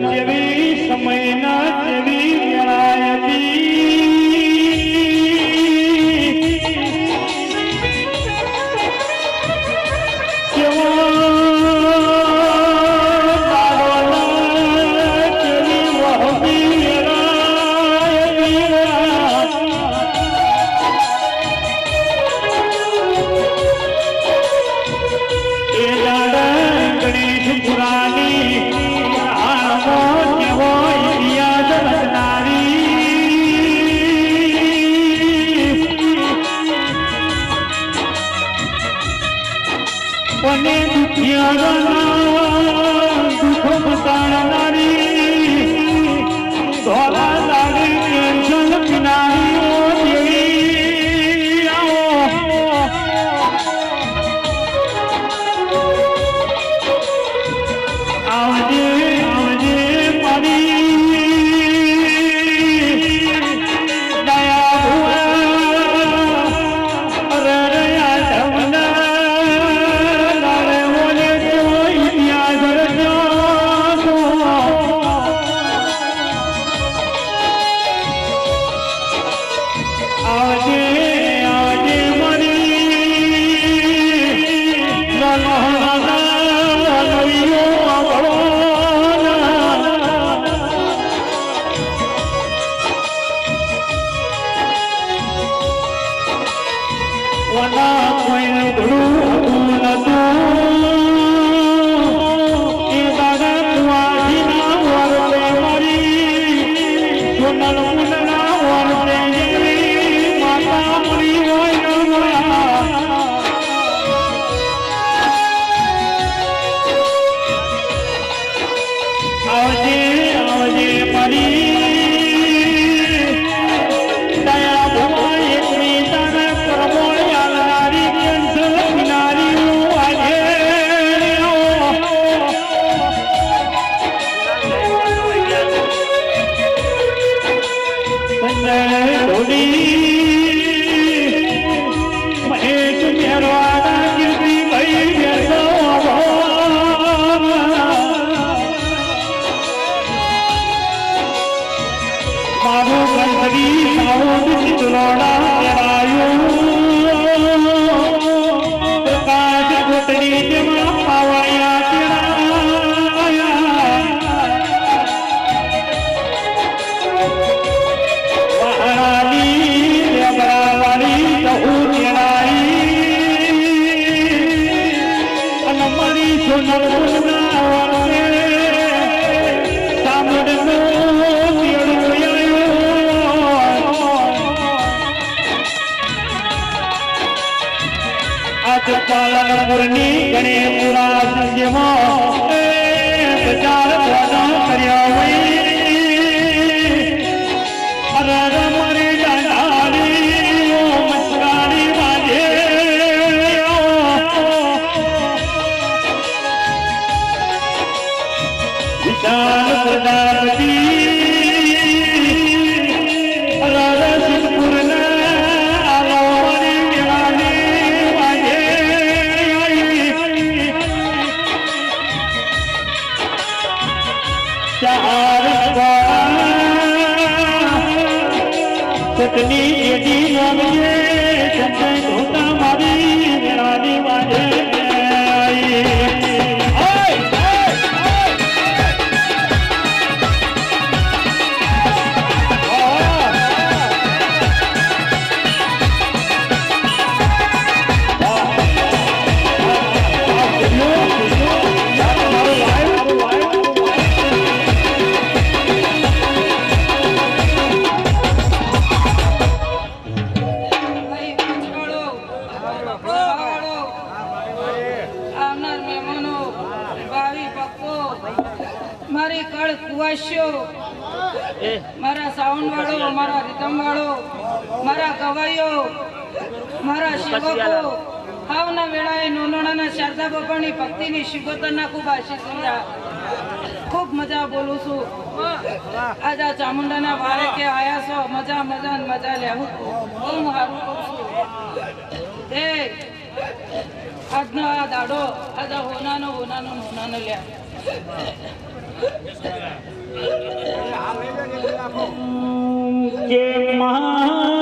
Yeah. Sarana મારા ગવાઈઓ મારા સેવકો ભાવના વેળાએ નોંધણાના શારદા બાપાની ભક્તિની શુભોત્તરના ખૂબ આશીષ ખૂબ મજા બોલું છું. આજે ચામુંડાના ભારે કે આયા છો. મજા મજા મજા લેવું. બહુ સારું કહું છું. એ આજનો આ દાડો આજે હોનાનો હોનાનો હોનાનો લ્યા કે મહા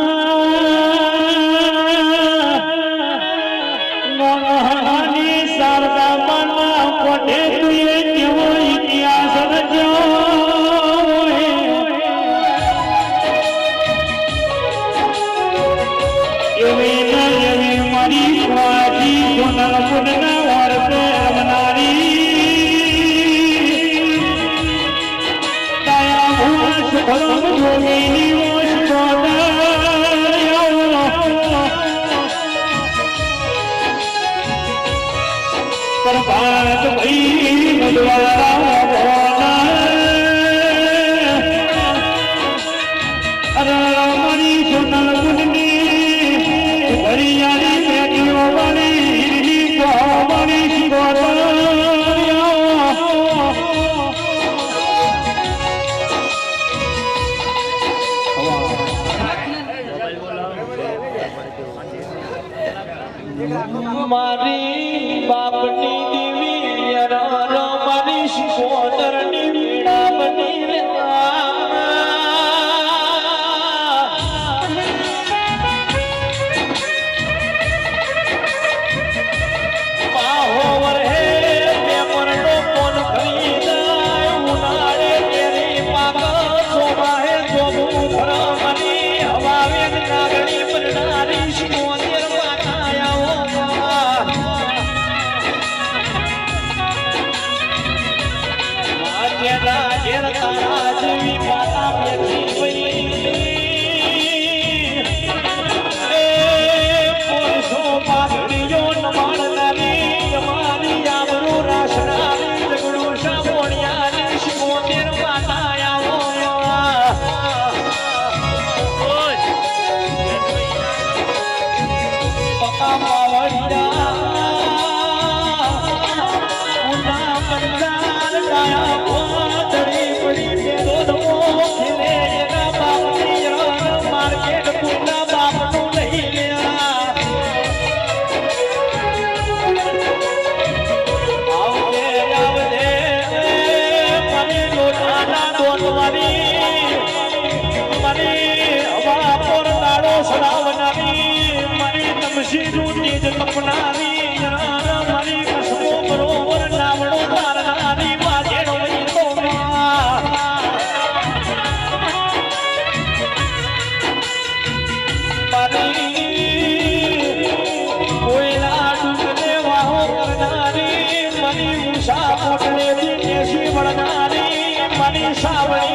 મની ઉષા પોટલેથી દેશી વળનારી મની સાવળી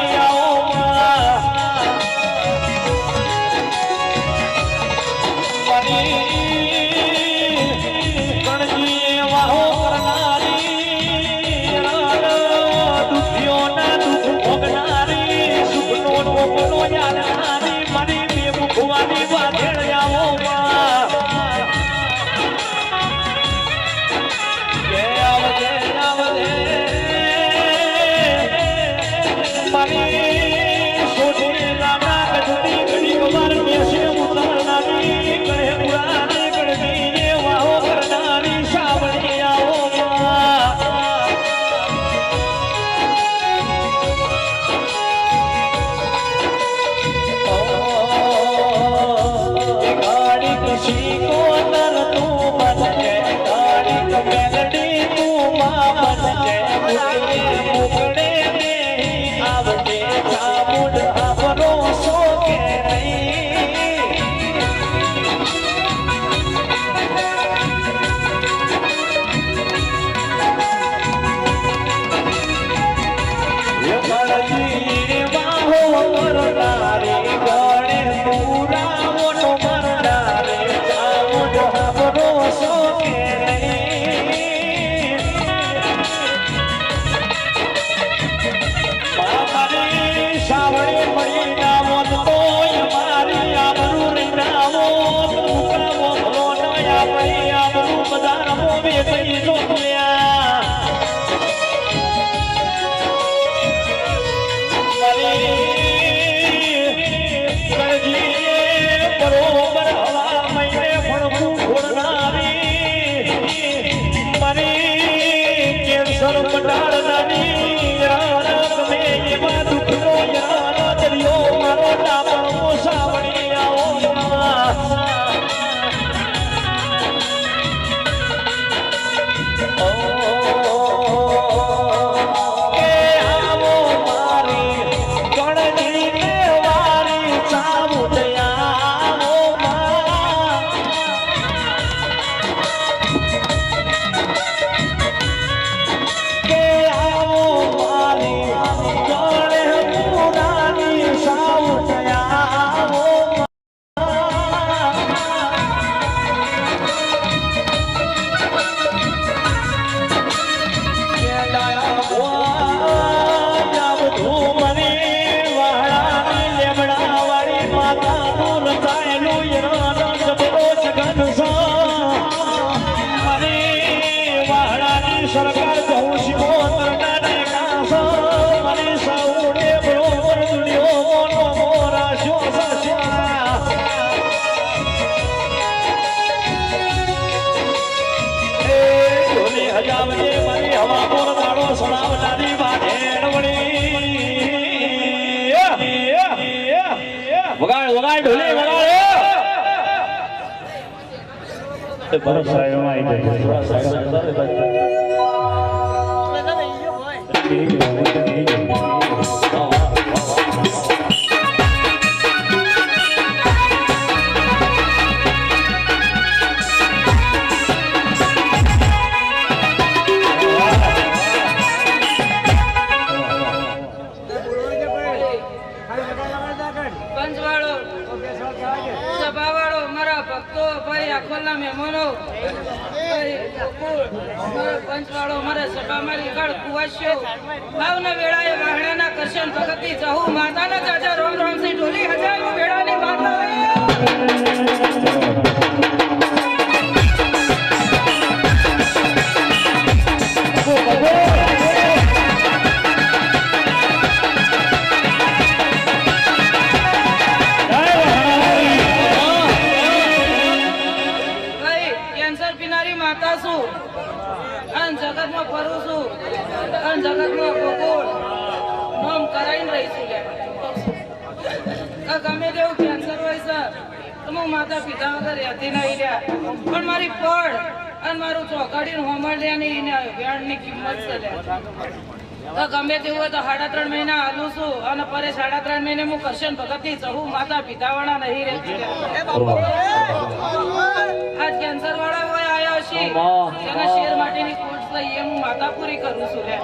la વગાડ વગાડ ઢોલી વગાડ બરફ પંચવાળો મારા સભા મારી ગળ વાહણાના કરશન ભગતી જહુ, માતાના ચાચા રોમ રોમ સિંહ ઢોલી હજારો ગમે તેવું કેન્સર હોય સર તો હું માતા પિતા વગર રહેતી નહીં રહ્યા. પણ મારી પડ અને મારું ચોકડીનું હોમણ લે ને એને કિંમત છે ગમે તેવું હોય તો સાડા ત્રણ મહિના હાલું છું અને પરે સાડા ત્રણ મહિને હું કરશન ભગતની જવું માતા પિતાવાળા નહીં રહેતી. આજ કેન્સર વાળા હોય આવ્યા છે એના શેર માટેની કોર્સ લઈ એ હું માતા પૂરી કરું છું લે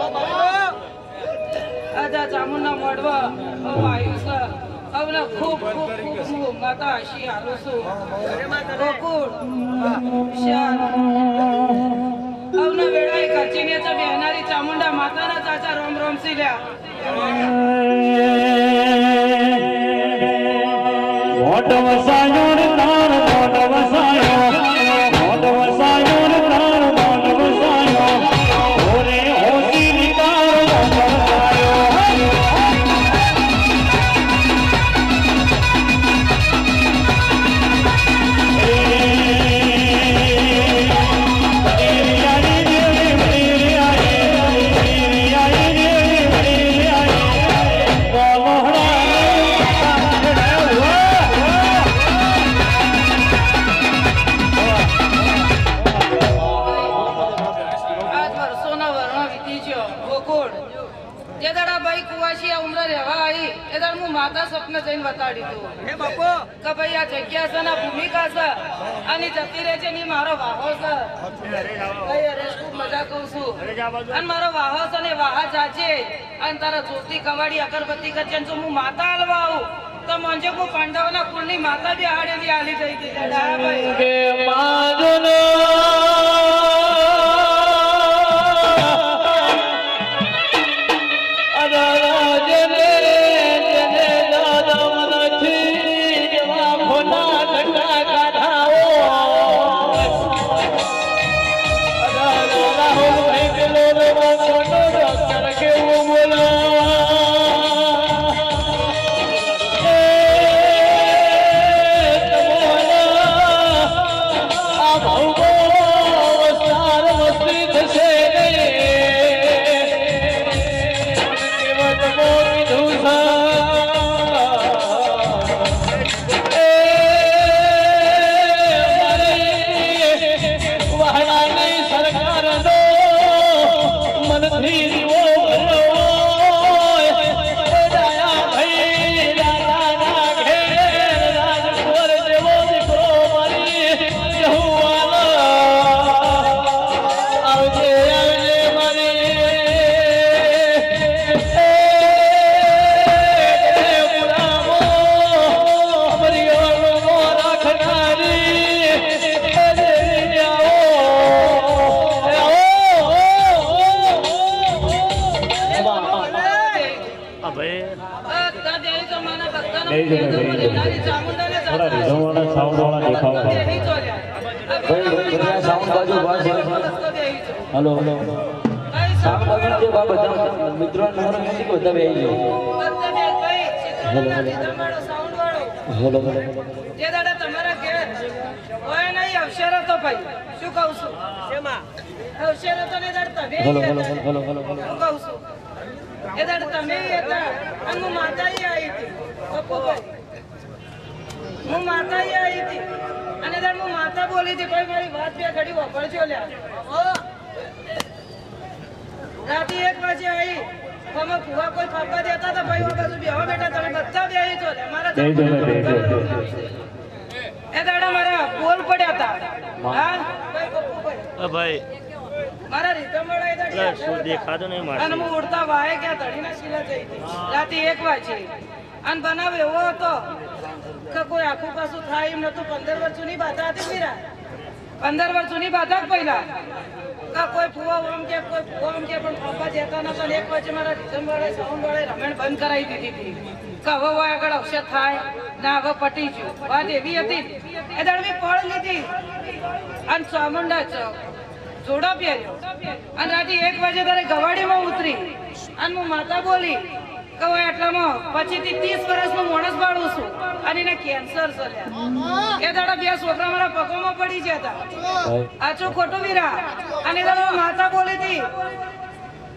આજ ચામુંડા મળવા આવ્યું છે. હવે ખૂબ ખૂબ ખૂબ હું માતા હશી હાલું છું ગોકુળ શ્યામ હવે વેળાએ ખર્ચીને તો બેહનારી ચામુંડા માતાના ચાચા રોમ રોમ સી લ્યા ગોકુળ જે દાડા ભાઈ કુવાશી આ ઉમરા રહેવા આવી એ દાડ હું માતા સ્વપ્ન જઈને બતાડી દઉં. કે ભાઈ આ જગ્યા છે ને ભૂમિકા છે આની જતી રહે છે ને મારો વાહો છે. ભાઈ અરે ખૂબ મજા કહું છું. અને મારો વાહો છે ને વાહા જાજે. અને તારા જોતી કવાડી અગરબત્તી કરજે અને જો હું માતા હલવા આવું તો મંજે હું પાંડવના કુળની માતા બી હાડેલી આલી જઈ ગઈ. દાદા ભાઈ બાજુ જે બા બધા મિત્રો નંબર નથી બધા બેહી ગયો બધા બે ભાઈ ચિત્રોના રીધમ વાળો સાઉન્ડ વાળો હેલો હેલો જે દાડા તમારા ઘેર હોય નહીં અવસર હતો. ભાઈ શું કહું છું શેમાં અવસર હતો. ને દાડ તમે કહું છું એ દાડ તમે હતા અને હું માતા આવી હતી હું માતા આવી હતી અને માતા બોલી હતી. ભાઈ મારી વાત બે ઘડી વાપરજો લ્યા. રાતે એક વાગે આવી તમે ફુવા કોઈ ફાફા દેતા હતા ભાઈ બાજુ બેહો બેટા તમે બધા બે આવી તો મારા. એ દાડા મારા બોલ પડ્યા હતા હા? ભાઈ મારા રીતમ વાળા દાડા શું દેખાતું નહીં અને હું ઉડતા વાહે ગયા ધડીના શીલા જઈ. હતી રાતે એક વાગે. અને બનાવ એવો હતો કે કોઈ આખું પાછું થાય એમ નતું પંદર વર્ષ જૂની બાધા હતી મીરા. પંદર વર્ષ જૂની બાધા જ પહેલા. કે કોઈ ફુવા ઓમ કે કોઈ ફુવા ઓમ કે પણ પાપા જતા નતા ને એક વચ્ચે મારા રીતમ વાળા સાઉન્ડ વાળા રમેણ બંધ કરાવી દીધી હતી. કે હવે હોય આગળ અવસર થાય, ના હવે પટી ગયું. વાત એવી હતી. એ દળવી પડ લીધી. અને ચામુંડા ચોક જોડો પહેર્યો. અને રાતે એક વાગે તારે ગવાડીમાં ઉતરી. અને હું માતા બોલી કે હું એટલામાં પછીથી ત્રીસ વર્ષનું માણસ બાળું છું. અને એને કેન્સર છે એ દાડા બે છોકરા મારા પગોમાં પડી જતા આછો ખોટો વીરા. અને તારે હું માતા બોલી હતી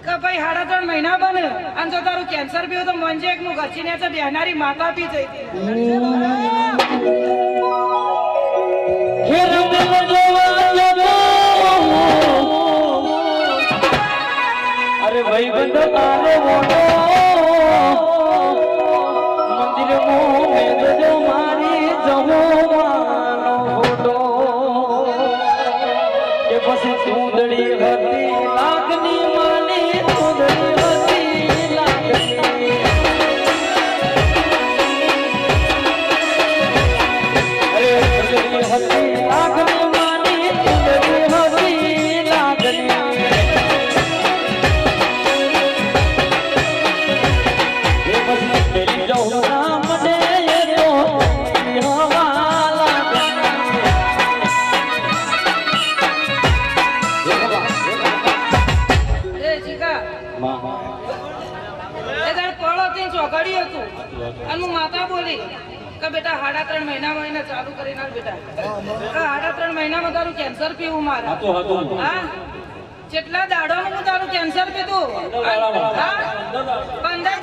કે ભાઈ સાડા ત્રણ મહિના બને. અને જો તારું કેન્સર બી હોય તો મન એક નું ઘસી ને બેહનારી માતા પી જઈ. હતી અરે ભાઈ બંધ તારો મોટો કે ત્રણ મહિનામાં તારું કેન્સર પીવું મારે. હા જેટલા દાડામાં હું તારું કેન્સર પીધું. પંદર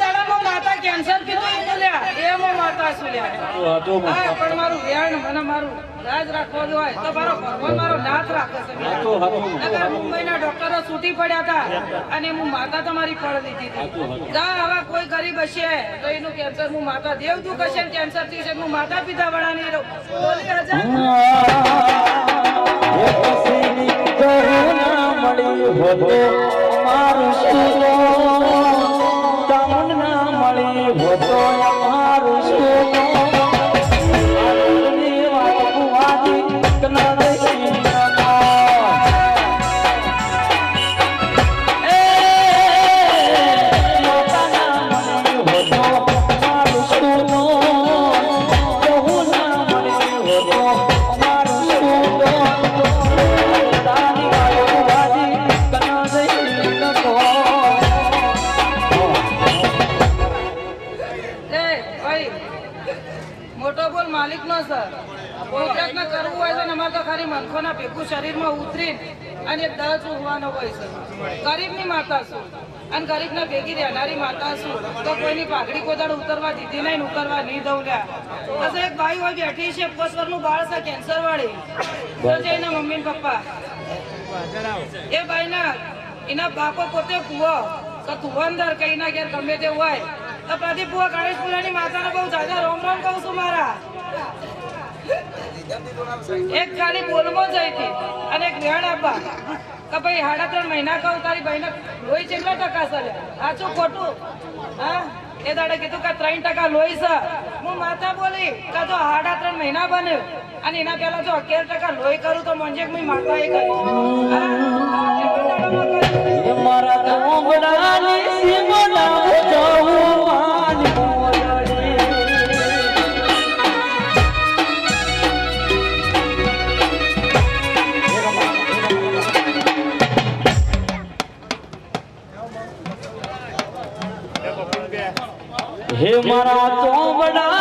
કેન્સર પીધું એ બોલ્યા એ માતા છું લ્યા? પણ મારું ધ્યાન મને મારું રાજ રાખવા જો હોય તો મારો ભગવાન મારો નાથ રાખે છે મુંબઈના ડોક્ટરો છૂટી પડ્યા હતા અને હું માતા તમારી ફળ લીધી હતી. જા હવે કોઈ ગરીબ હશે તો એનું કેન્સર હું માતા દેવ દુઃખ હશે ને કેન્સરથી છે હું માતા પિતા વાળા નહીં રહું. બોલી હજાર મળી હોતો અમારું એક હોય છે. ગરીબની માતા છું અને ગરીબના ભેગી રહેનારી માતા છું તો કોઈની પાઘડી કોદાળ ઉતરવા દીધી નહીં ને ઉતરવા નહીં દઉં લ્યા. એક ભાઈ હોય બેઠી છે પાંચ વર્ષનું બાળ છે કેન્સર વાળી. તો જઈને મમ્મી પપ્પા. એ ભાઈના એના બાપો પોતે કુવો. તો તુવંદર કઈ ના ઘેર ગમે તે હોય. તો પ્રદીપ બુઆ ગણેશ પૂજાની માતાને બહુ જાજા રોમ રોમ કહું છું મારા. એક ખાલી બોલવો જઈ હતી અને એક વેણ આપવા. કે ભાઈ સાડા ત્રણ મહિના કહું તારી બહેને લોહી કેટલા ટકા સરે? સાચું ખોટું? હા? એ દાડે કીધું કે ત્રણ ટકા લોહી છે. હું માતા બોલી કે જો સાડા ત્રણ મહિના બન્યો અને એના પહેલા જો અગિયાર ટકા લોહી કરું તો મંજે મેં માતા એ કર્યું? મારા મારા ચોબડાની